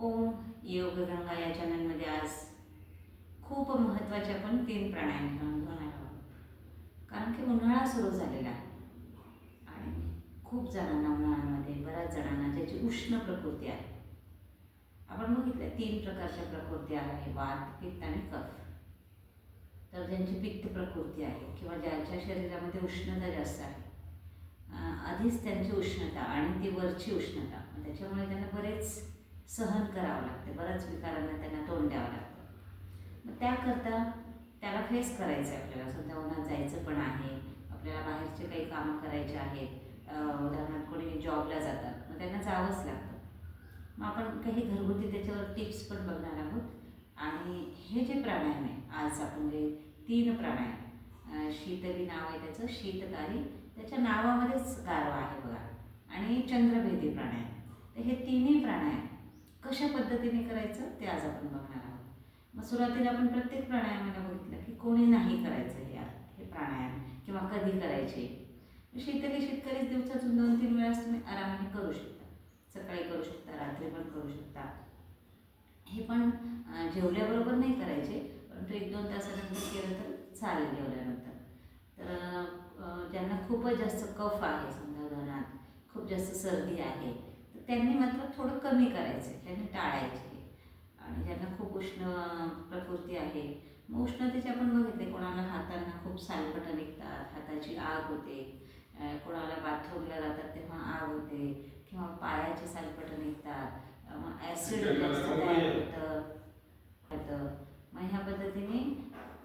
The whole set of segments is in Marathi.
ओम योग गंगा या चॅनलमध्ये आज खूप महत्त्वाचे आपण तीन प्राणायाम घेऊन घेऊन आलो आहोत. कारण की उन्हाळा सुरू झालेला आहे आणि खूप जणांना उन्हाळ्यामध्ये बऱ्याच जणांना ज्याची उष्ण प्रकृती आहे. आपण बघितलं तीन प्रकारच्या प्रकृती आहे वात पित्त आणि कफ. तर ज्यांची पित्त प्रकृती आहे किंवा ज्यांच्या शरीरामध्ये उष्णता जास्त आहे आधीच त्यांची उष्णता आणि ती वरची उष्णता. त्याच्यामुळे त्यांना बरेच सहन करावं लागते. बऱ्याच विकारांना त्यांना तोंड द्यावं लागतं. मग त्याकरता त्याला फेस करायचं आहे आपल्याला. सध्या उन्हात जायचं पण आहे. आपल्याला बाहेरचे काही कामं करायचे आहेत. उदाहरणार्थ कोणी जॉबला जातात. मग त्यांना जावंच लागतं. मग आपण काही घरगुती त्याच्यावर टिप्स पण बघणार आहोत. आणि हे जे प्राणायाम आहे आज आपण जे तीन प्राणायाम शीतली नाव आहे त्याचं शीतकारी. त्याच्या नावामध्येच गारवा आहे बघा. आणि चंद्रभेदी प्राणायाम. तर हे तिन्ही प्राणायाम कशा पद्धतीने करायचं ते आज आपण बघणार आहोत. मग सुरुवातीला आपण प्रत्येक प्राणायामाला बघितलं की कोणी नाही करायचं हे हे प्राणायाम किंवा कधी करायचे. शेतकरी शेतकरीच दिवसातून दोन तीन वेळा तुम्ही आरामाने करू शकता. सकाळी करू शकता रात्री पण करू शकता. हे पण जेवल्याबरोबर नाही करायचे परंतु एक दोन तासानंतर केलं तर चालेल जेवल्यानंतर. तर ज्यांना खूपच जास्त कफ आहे समजा उदाहरणार्थ खूप जास्त सर्दी आहे त्यांनी मात्र थोडं कमी करायचे त्यांनी टाळायचे. आणि ज्यांना खूप उष्ण प्रकृती आहे मग उष्णतेचे आपण बघितले कोणाला हातांना खूप सालपटं निघतात हाताची आग होते कोणाला बाथरूमला जातात तेव्हा आग होते किंवा पायाचे सालपटं निघतात मग ॲसिड होतं होतं. मग ह्या पद्धतीने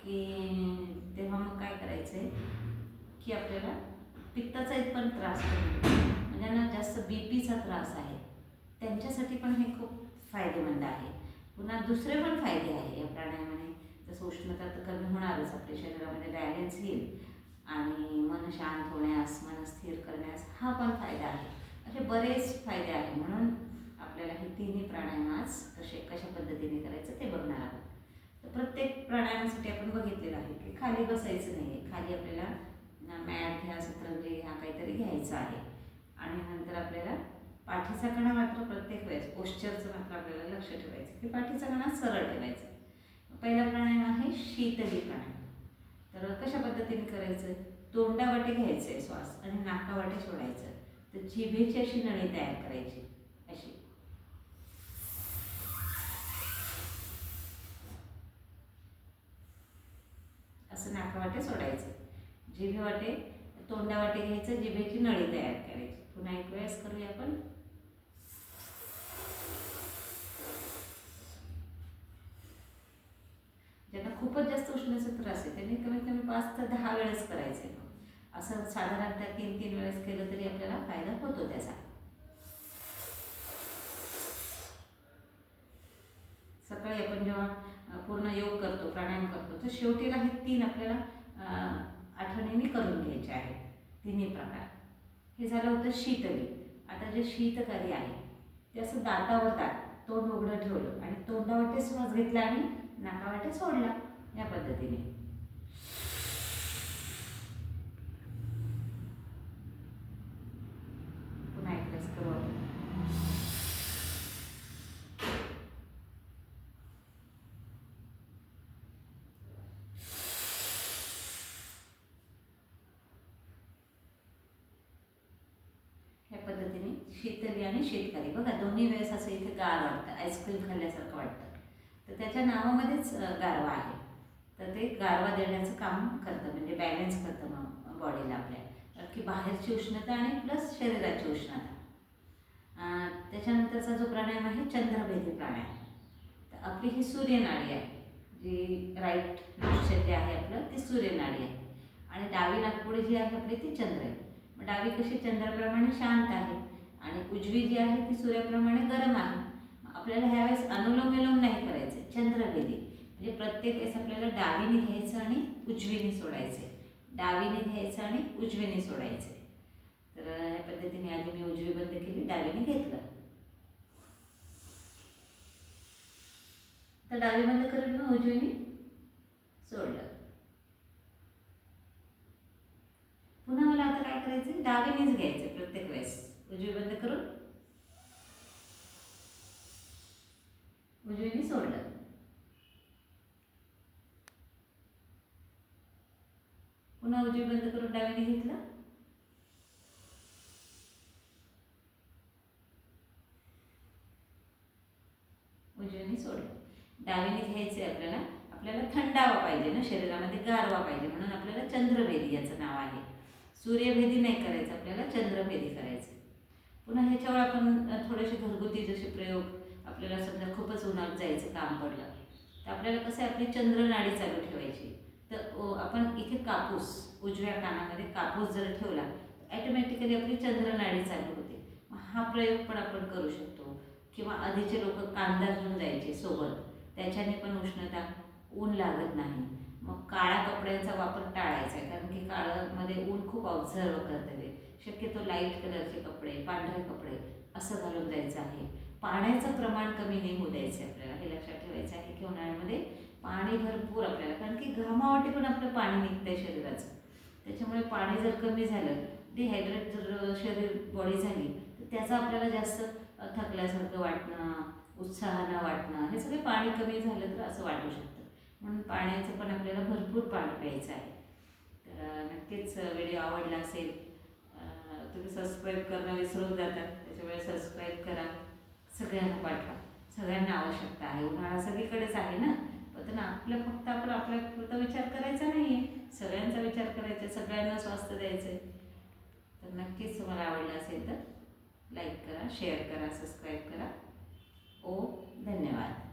की तेव्हा मग काय करायचं आहे की आपल्याला पित्ताचा पण त्रास होतो. ज्यांना जास्त बी पीचा त्रास आहे त्यांच्यासाठी पण हे खूप फायदेमंद आहे. पुन्हा दुसरे पण फायदे आहे या प्राणायामाने जसं उष्णता तर कमी होणारच आपल्या शरीरामध्ये बॅलेन्स येईल. आणि मन शांत होण्यास मन स्थिर करण्यास हा पण फायदा आहे. असे बरेच फायदे आहे म्हणून आपल्याला हे तिन्ही प्राणायाम आज कसे कशा पद्धतीने करायचं ते बघणार आहोत. तर प्रत्येक प्राणायामासाठी आपण बघितलेलं आहे की खाली बसायचं नाही आहे खाली आपल्याला मॅट घ्या सतरंजी ह्या काहीतरी घ्यायचं आहे. आणि नंतर आपल्याला पाठीचा कणा मात्र प्रत्येक वेळेस पोश्चरचं मात्र आपल्याला लक्ष ठेवायचं. की पाठीचा कणा सरळ ठेवायचा. पहिला प्राणायाम आहे शीतली प्राणायाम. तर कशा पद्धतीने करायचं? तोंडावाटे घ्यायचे श्वास आणि नाकावाटे सोडायचं. तर जिभेची अशी नळी तयार करायची. अशी. असं नाकावाटे सोडायचं. जिभेवाटे तोंडावाटे घ्यायचं जिभेची नळी तयार करायची. पुन्हा एक वेळेस करूया आपण. ज्यांना खूपच जास्त उष्णाचा त्रास आहे त्यांनी कमीत कमी पाच ते दहा वेळेस करायचे. असं साधारणतः तीन तीन वेळेस केलं तरी आपल्याला फायदा होतो त्याचा. सकाळी आपण जेव्हा पूर्ण योग करतो प्राणायाम करतो तर शेवटीला हे तीन आपल्याला आठवणीने करून घ्यायचे आहेत. तिन्ही प्रकार. हे झालं होतं शीतली. आता जे शीतकारी आहे ते असं दातावर दात तोंड उघडं ठेवलं आणि तोंडावाटे श्वास घेतला आणि नाकावाटे सोडला या पद्धतीने पुन्हा एक वेळेस करू आपण. या शेतकरी आणि शेतकरी. बघा दोन्ही वेळेस असं इथे गार वाटतं. आईस्क्रीम खाल्ल्यासारखं वाटतं. तर त्याच्या नावामध्येच गारवा आहे. तर ते गारवा देण्याचं काम करतं म्हणजे बॅलन्स करतं मग बॉडीला आपल्या. की बाहेरची उष्णता आणि प्लस शरीराची उष्णता. त्याच्यानंतरचा जो प्राणायाम आहे चंद्रभेदी प्राणायाम. तर आपली ही सूर्यनाडी आहे. जी राईट दृश्य जे आहे आपलं ती सूर्यनाडी आहे. आणि डावी नागपुडी जी आहे आपली ती चंद्र आहे. मग डावी कशी चंद्राप्रमाणे शांत आहे. उजवी जी आहे ती सूर्याप्रमाणे गरम आहे. आपल्याला ह्यावेळेस अनुलोम विलोम नाही करायचे चंद्रभेदी म्हणजे प्रत्येक वेळेस आपल्याला डावीने घ्यायचं आणि उजवीने सोडायचे. डावीने घ्यायचं आणि उजवीने सोडायचे. तर ह्या पद्धतीने आधी मी उजवी बंद केली डावीने घेतलं. तर डावी बंद करून मग उजवीने सोडलं. पुन्हा मला आता काय करायचं डावीनेच घ्यायचं प्रत्येक वेळेस. उजवी बंद करून उजवीने सोडलं. पुन्हा उजवी बंद करून डावीने घेतलं. उजवीने सोडलं. डावीने घ्यायचे आपल्याला. आपल्याला थंडावा पाहिजे ना शरीरामध्ये गारवा पाहिजे. म्हणून आपल्याला चंद्रभेदी याचं नाव आहे. सूर्यभेदी नाही करायचं आपल्याला चंद्रभेदी करायचं पुन्हा ह्याच्यावर आपण थोडेसे घरगुती जसे प्रयोग आपल्याला समजा खूपच उन्हात जायचं काम पडलं तर आपल्याला कसं आहे आपली चंद्रनाडी चालू ठेवायची. तर आपण इथे कापूस उजव्या कानामध्ये कापूस जर ठेवला ॲटोमॅटिकली आपली चंद्रनाडी चालू होते. मग हा प्रयोग पण आपण करू शकतो. किंवा आधीचे लोक कांदा घेऊन जायचे सोबत त्याच्याने पण उष्णता ऊन लागत नाही. मग काळ्या कपड्यांचा वापर टाळायचा आहे कारण की काळामध्ये ऊन खूप ऑब्झर्व करते शक्यतो लाइट कलरचे कपडे पांढरे कपडे असं घालून जायचं आहे. पाण्याचं प्रमाण कमी नाही होऊ द्यायचं आहे आपल्याला. हे लक्षात ठेवायचं आहे की उन्हाळ्यामध्ये पाणी भरपूर आपल्याला. कारण की घामावाटे पण आपलं पाणी निघतंय शरीराचं. त्याच्यामुळे पाणी जर कमी झालं डिहायड्रेट जर शरीर बॉडी झाली तर त्याचा आपल्याला जास्त थकल्यासारखं वाटणं उत्साहानं वाटणं हे सगळे पाणी कमी झालं तर असं वाटू शकतं. म्हणून पाण्याचं पण आपल्याला भरपूर पाणी प्यायचं आहे. तर नक्कीच व्हिडिओ आवडला असेल तुम्ही सबस्क्राईब करणं विसरून जातात त्याच्यामुळे सबस्क्राईब करा. सगळ्यांना पाठवा. सगळ्यांना आवश्यकता आहे. उन्हाळा सगळीकडेच आहे ना? पण आपलं फक्त आपण आपल्यापुरता विचार करायचा नाही आहे सगळ्यांचा विचार करायचा सगळ्यांना स्वास्थ्य द्यायचं आहे तर नक्कीच तुम्हाला आवडलं असेल तर लाईक करा शेअर करा सबस्क्राईब करा. ओ धन्यवाद.